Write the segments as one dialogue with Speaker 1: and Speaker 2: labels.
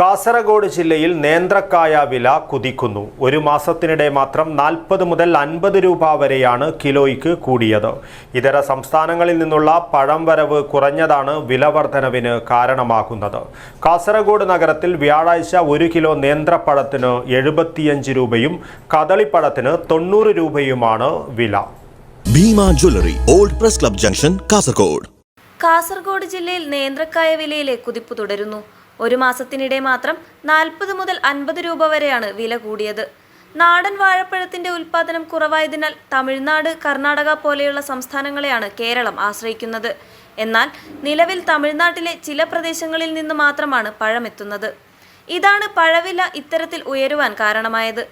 Speaker 1: കാസർഗോഡ് ജില്ലയിൽ നേന്ത്രക്കായ വില കുതിക്കുന്നു. ഒരു മാസത്തിനിടെ മാത്രം നാൽപ്പത് മുതൽ അൻപത് രൂപ വരെയാണ് കിലോയ്ക്ക് കൂടിയത്. ഇതര സംസ്ഥാനങ്ങളിൽ നിന്നുള്ള പഴം വരവ് കുറഞ്ഞതാണ് വില വർധനവിന് കാരണമാകുന്നത്. കാസർഗോഡ് നഗരത്തിൽ വ്യാഴാഴ്ച ഒരു കിലോ നേന്ത്രപ്പഴത്തിന് എഴുപത്തിയഞ്ച് രൂപയും കദളിപ്പഴത്തിന് തൊണ്ണൂറ് രൂപയുമാണ് വില.
Speaker 2: Bhima jewellery old press club junction Kasaragod.
Speaker 3: Kasaragod ജില്ലയിൽ നേന്ത്രക്കായ വിലയിലെ കുതിപ്പ് തുടരുന്നു. ഒരു മാസത്തിനിടെ മാത്രം നാൽപ്പത് മുതൽ അൻപത് രൂപ വരെയാണ് വില കൂടിയത്. നാടൻ വാഴപ്പഴത്തിന്റെ ഉൽപാദനം കുറവായതിനാൽ തമിഴ്നാട് കർണാടക പോലെയുള്ള സംസ്ഥാനങ്ങളെയാണ് കേരളം ആശ്രയിക്കുന്നത്. എന്നാൽ നിലവിൽ തമിഴ്നാട്ടിലെ ചില പ്രദേശങ്ങളിൽ നിന്ന് മാത്രമാണ് പഴമെത്തുന്നത്. ഇതാണ് പഴവില ഇത്തരത്തിൽ ഉയരുവാൻ കാരണമായത്.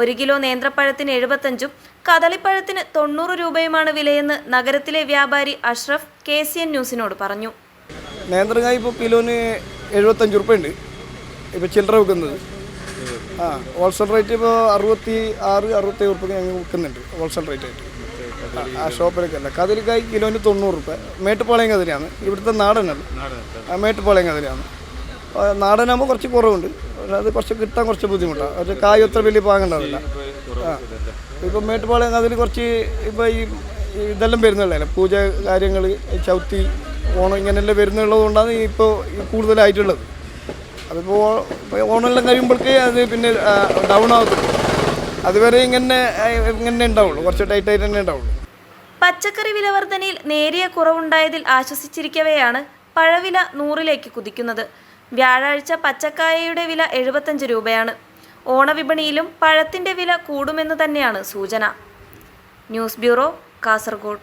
Speaker 3: ഒരു കിലോ നേന്ത്രപ്പഴത്തിന് എഴുപത്തഞ്ചും കദളിപ്പഴത്തിന് തൊണ്ണൂറ് രൂപയുമാണ് വിലയെന്ന് നഗരത്തിലെ വ്യാപാരി അഷ്റഫ് കെ സി എൻ ന്യൂസിനോട് പറഞ്ഞു.
Speaker 4: നേന്ത്രകായ ഇപ്പോൾ കിലോന് എഴുപത്തഞ്ച് ഉറുപ്പ ഉണ്ട് ഇപ്പോൾ ചില്ലറ വിൽക്കുന്നത്. ആ ഹോൾസെയിൽ റേറ്റ് ഇപ്പോൾ അറുപത്തി ആറ് അറുപത്തി ഉറുപ്പക്ക് ഞങ്ങൾ വിൽക്കുന്നുണ്ട് ഹോൾസെയിൽ റേറ്റ് ആയിട്ട്. ആ, ഷോപ്പിലേക്കല്ല കതിരിക്കായ് കിലോന് തൊണ്ണൂറ് റുപ്യ മേട്ടുപ്പാളയം കതിരിയാണ് ഇവിടുത്തെ നാടനല്ല ആ, മേട്ടുപ്പാളയം കതിരിയാണ് നാടനാകുമ്പോൾ കുറച്ച് കുറവുണ്ട്. അത് കുറച്ച് കിട്ടാൻ കുറച്ച് ബുദ്ധിമുട്ടാണ് പക്ഷേ കായ് അത്ര വലിയ പാങ്ങുണ്ടാവില്ല ആ ഇപ്പം മേട്ടുപാളയം കതിരി കുറച്ച് ഇപ്പോൾ ഈ ഇതെല്ലാം വരുന്നുള്ളതല്ലേ? പൂജ കാര്യങ്ങൾ ചവിത്തി ഓണം ഇങ്ങനെയല്ലേ വരുന്നുള്ളത് കൊണ്ടാണ് ഇപ്പോൾ കൂടുതലായിട്ടുള്ളത്. അതിപ്പോൾ ഓണമെല്ലാം കഴിയുമ്പോഴേക്കേ അത് പിന്നെ ഡൗൺ ആവത്തുള്ളൂ അതുവരെ ഇങ്ങനെ ഇങ്ങനെ ഉണ്ടാവുള്ളൂ. കുറച്ച് ടൈറ്റായിട്ട് തന്നെ ഉണ്ടാവുള്ളൂ.
Speaker 3: പച്ചക്കറി വില വർധനയിൽ നേരിയ കുറവുണ്ടായതിൽ ആശ്വസിച്ചിരിക്കവെയാണ് പഴവില നൂറിലേക്ക് കുതിക്കുന്നത്. വ്യാഴാഴ്ച പച്ചക്കായയുടെ വില എഴുപത്തഞ്ച് രൂപയാണ്. ഓണവിപണിയിലും പഴത്തിന്റെ വില കൂടുമെന്ന് തന്നെയാണ് സൂചന. News bureau Kasaragod.